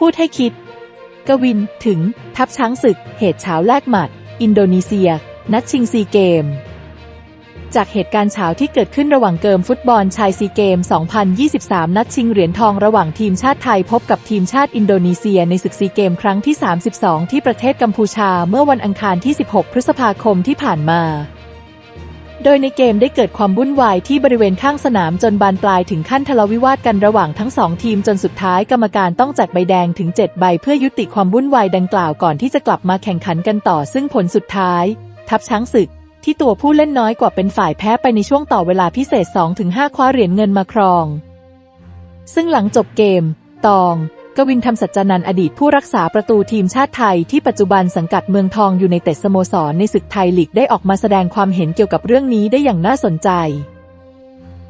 พูดให้คิด กวินถึงทัพช้างศึก เหตุเฉาแลกหมัด อินโดนีเซีย นัดชิงซีเกม จากเหตุการณ์เฉาที่เกิดขึ้นระหว่างเกิมฟุตบอลชายซีเกม 2023 นัดชิงเหรียญทองระหว่างทีมชาติไทยพบกับทีมชาติอินโดนีเซียในศึกซีเกมครั้งที่ 32 ที่ประเทศกัมพูชาเมื่อวันอังคารที่ 16 พฤษภาคมที่ผ่านมา โดยในเกมได้เกิดความวุ่นวายที่บริเวณข้างสนามจนบานปลายถึงขั้นทะเลาะวิวาทกันระหว่างทั้งสองทีมจนสุดท้ายกรรมการต้องแจกใบแดงถึง 7 ใบเพื่อยุติความวุ่นวายดังกล่าวก่อนที่จะกลับมาแข่งขันกันต่อซึ่งผลสุดท้าย ทัพช้างศึก ที่ตัวผู้เล่นน้อยกว่าเป็นฝ่ายแพ้ไปในช่วงต่อเวลาพิเศษ 2-5 คว้าเหรียญเงินมาครอง ซึ่งหลังจบเกม ตอง กวินธรรมสัจจานันอดีตผู้รักษาประตูทีมชาติไทยที่ปัจจุบันสังกัดเมืองทองอยู่ในเตสโมสรในศึกไทยลีกได้ออกมาแสดงความเห็นเกี่ยวกับเรื่องนี้ได้อย่างน่าสนใจ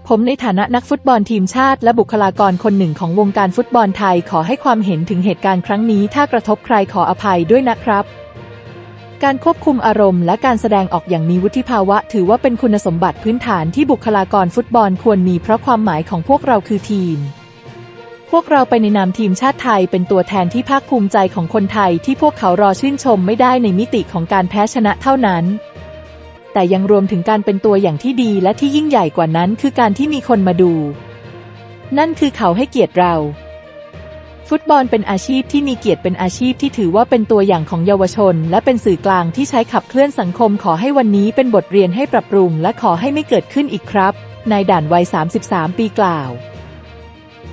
ผมในฐานะนักฟุตบอลทีมชาติและบุคลากรคนหนึ่งของวงการฟุตบอลไทยขอให้ความเห็นถึงเหตุการณ์ครั้งนี้ ถ้ากระทบใครขออภัยด้วยนะครับการควบคุมอารมณ์และการแสดงออกอย่างมีวุฒิภาวะ ถือว่าเป็นคุณสมบัติพื้นฐานที่บุคลากรฟุตบอลควรมีเพราะความหมายของพวกเราคือทีม พวกเราไปในนามทีมชาติไทยเป็นตัวแทนที่ภาคภูมิใจของคนไทยที่พวกเขารอชื่นชมไม่ได้ในมิติของการแพ้ชนะเท่านั้น แต่ยังรวมถึงการเป็นตัวอย่างที่ดีและที่ยิ่งใหญ่กว่านั้นคือการที่มีคนมาดู นั่นคือเขาให้เกียรติเรา ฟุตบอลเป็นอาชีพที่มีเกียรติเป็นอาชีพที่ถือว่าเป็นตัวอย่างของเยาวชน และเป็นสื่อกลางที่ใช้ขับเคลื่อนสังคมขอให้วันนี้เป็นบทเรียนให้ปรับปรุง และขอให้ไม่เกิดขึ้นอีกครับนายด่านวัย 33 ปีกล่าว